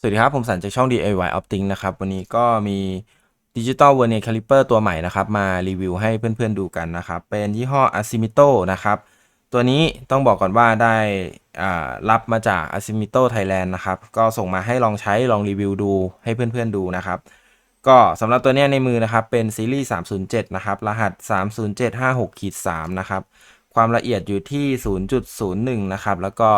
สวัสดีครับ ผมสันจากช่อง DIY Opting นะครับ วันนี้ก็มีดิจิตอลเวอร์เนียคาลิเปอร์ตัวใหม่นะครับ มารีวิวให้เพื่อนๆดูกันนะครับ เป็นยี่ห้อ Asimito นะครับ ตัวนี้ต้องบอกก่อนว่าได้รับมาจาก Asimito Thailand นะครับ ก็ส่งมาให้ลองใช้ลองรีวิวดูให้เพื่อนๆดูนะครับ ก็สำหรับตัวนี้ในมือนะครับ เป็นซีรีส์ 307 นะครับ รหัส 30756-3 นะครับ ความละเอียดอยู่ที่ 0.01 นะครับ แล้วก็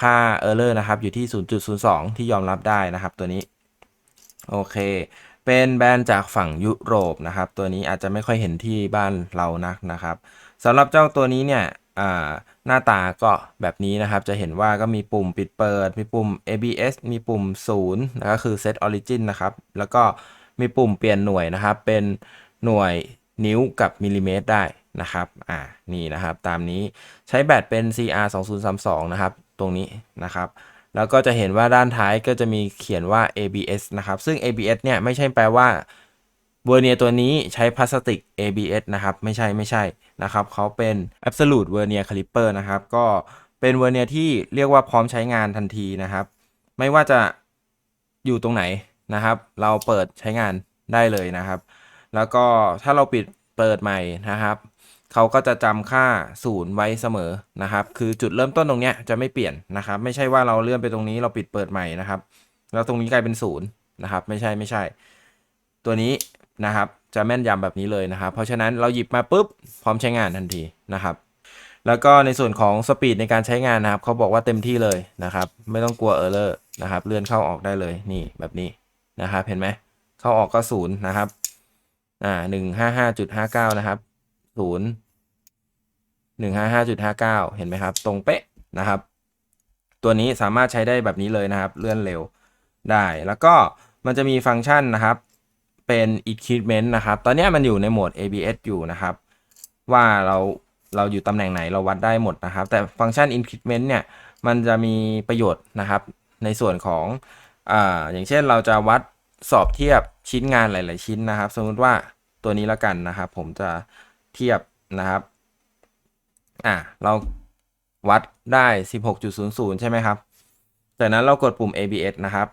ค่า Error นะครับ อยู่ที่ 0.02 ที่ยอมรับได้นะครับตัวนี้โอเค เป็นแบรนด์จากฝั่งยุโรปนะครับ ตัวนี้อาจจะไม่ค่อยเห็นที่บ้านเรานักนะครับสำหรับเจ้าตัวนี้เนี่ยหน้าตาก็แบบนี้นะครับ จะเห็นว่าก็มีปุ่มปิดเปิด มีปุ่ม ABS มีปุ่ม0นะก็คือ Set Origin นะครับ แล้วก็มีปุ่มเปลี่ยนหน่วยนะครับ เป็นหน่วยนิ้วกับมิลลิเมตรได้ นะครับ อ่า นี่นะครับ ตามนี้ใช้แบตเป็น CR 2032นะครับ ตรงนี้นะครับ แล้วก็จะเห็นว่าด้านท้ายก็จะมีเขียนว่า ABS นะครับ ซึ่ง ABS เนี่ยไม่ใช่แปลว่าเวอร์เนียตัวนี้ใช้พลาสติก ABS นะครับ ไม่ใช่ไม่ใช่นะครับ เขาเป็น Absolute Vernier Caliper นะครับ ก็เป็นเวอร์เนียที่เรียกว่าพร้อมใช้งานทันทีนะครับ ไม่ว่าจะอยู่ตรงไหนนะครับ เราเปิดใช้งานได้เลยนะครับ แล้วก็ถ้าเราปิดเปิดใหม่นะครับ เขาก็จะจำค่าศูนย์ไว้เสมอนะครับ คือจุดเริ่มต้นตรงเนี้ยจะไม่เปลี่ยนนะครับ ไม่ใช่ว่าเราเลื่อนไปตรงนี้เราปิดเปิดใหม่นะครับ แล้วตรงนี้กลายเป็นศูนย์นะครับ ไม่ใช่ไม่ใช่ ตัวนี้นะครับจะแม่นยำแบบนี้เลยนะครับ เพราะฉะนั้นเราหยิบมาปุ๊บพร้อมใช้งานทันทีนะครับ แล้วก็ในส่วนของสปีดในการใช้งานนะครับเขาบอกว่าเต็มที่เลยนะครับ ไม่ต้องกลัวเออร์เลอร์นะครับเลื่อนเข้าออกได้เลยนี่แบบนี้นะครับ เห็นไหมเข้าออกก็ศูนย์นะครับอ่าหนึ่งห้าห้าจุดห้าเก้านะครับ ศูนย์หนึ่งห้าห้าจุดห้าเก้าเห็นไหมครับ ตรงเป๊ะนะครับ ตัวนี้สามารถใช้ได้แบบนี้เลยนะครับ เลื่อนเร็วได้แล้วก็มันจะมีฟังก์ชันนะครับ เป็น equipment นะครับ ตอนนี้มันอยู่ในโหมด ABS อยู่นะครับ ว่าเราเราอยู่ตำแหน่งไหนเราวัดได้หมดนะครับ แต่ฟังก์ชัน increment เนี่ย มันจะมีประโยชน์นะครับ ในส่วนของอ่าอย่างเช่นเราจะวัดสอบเทียบชิ้นงานหลาย ๆ ชิ้นนะครับ สมมติว่าตัวนี้ละกันนะครับ ผมจะ เทียบนะครับอ่าเราวัดได้ 16.00 ใช่ไหมครับ จากนั้นเรากดปุ่ม ABS นะครับ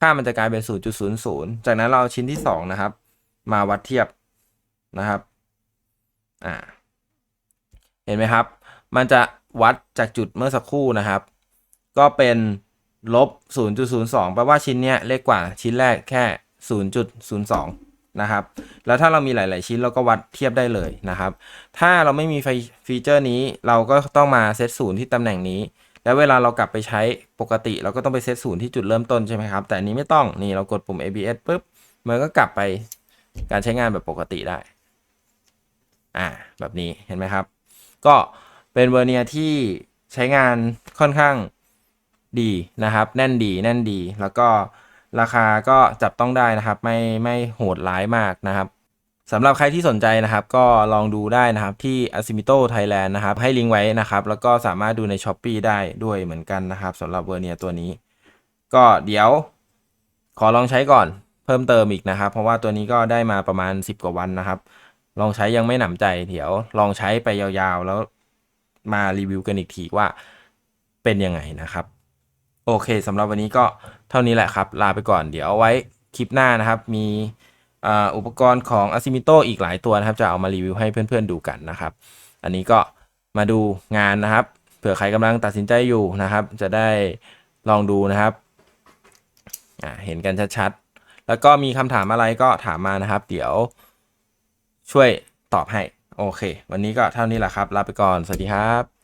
ค่ามันจะกลายเป็น 0.00 จากนั้นเราเอาชิ้นที่ 2 นะครับ มาวัดเทียบนะครับอ่าเห็นไหมครับ มันจะวัดจากจุดเมื่อสักครู่นะครับ ก็เป็นลบ 0.02 แปลว่าชิ้นเนี้ยเล็กกว่าชิ้นแรกแค่ 0.02 นะครับ แล้วถ้าเรามีหลาย ๆ ชิ้นเราก็วัดเทียบได้เลยนะครับ ถ้าเราไม่มีไฟฟีเจอร์นี้เราก็ต้องมาเซตศูนย์ที่ตำแหน่งนี้ แล้วเวลาเรากลับไปใช้ปกติ เราก็ต้องไปเซตศูนย์ที่จุดเริ่มต้นใช่ไหมครับ แต่อันนี้ไม่ต้อง นี่เรากดปุ่ม ABS ปุ๊บ มันก็กลับไปการใช้งานแบบปกติได้ อ่า แบบนี้เห็นไหมครับ ก็เป็นเวอร์เนียที่ใช้งานค่อนข้างดีนะครับ แน่นดี แน่นดี แล้วก็ ราคาก็จับต้องได้นะครับ ไม่ไม่โหดร้ายมากนะครับสำหรับใครที่สนใจนะครับ ก็ลองดูได้นะครับที่ Asimito Thailand นะครับ ให้ลิงก์ไว้นะครับ แล้วก็สามารถดูใน s h อ p e e ได้ด้วยเหมือนกันนะครับสำหรับเวอร์เนียตัวนี้ ก็เดี๋ยว ขอลองใช้ก่อนเพิ่มเติมอีกนะครับ เพราะว่าตัวนี้ก็ได้มาประมาณ 10 กว่าวันนะครับ ลองใช้ยังไม่หนำใจ เดี๋ยวลองใช้ไปยาวๆ แล้วมารีวิวกันอีกทีว่าเป็นยังไงนะครับ โอเคสำหรับวันนี้ก็เท่านี้แหละครับ ลาไปก่อนเดี๋ยวเอาไว้คลิปหน้านะครับ มีอุปกรณ์ของ Asimito อีกหลายตัวนะครับ จะเอามารีวิวให้เพื่อนๆดูกันนะครับ อันนี้ก็มาดูงานนะครับ เผื่อใครกำลังตัดสินใจอยู่นะครับ จะได้ลองดูนะครับเห็นกันชัดๆ แล้วก็มีคำถามอะไรก็ถามมานะครับ เดี๋ยวช่วยตอบให้ โอเค วันนี้ก็เท่านี้แหละครับ ลาไปก่อน สวัสดีครับ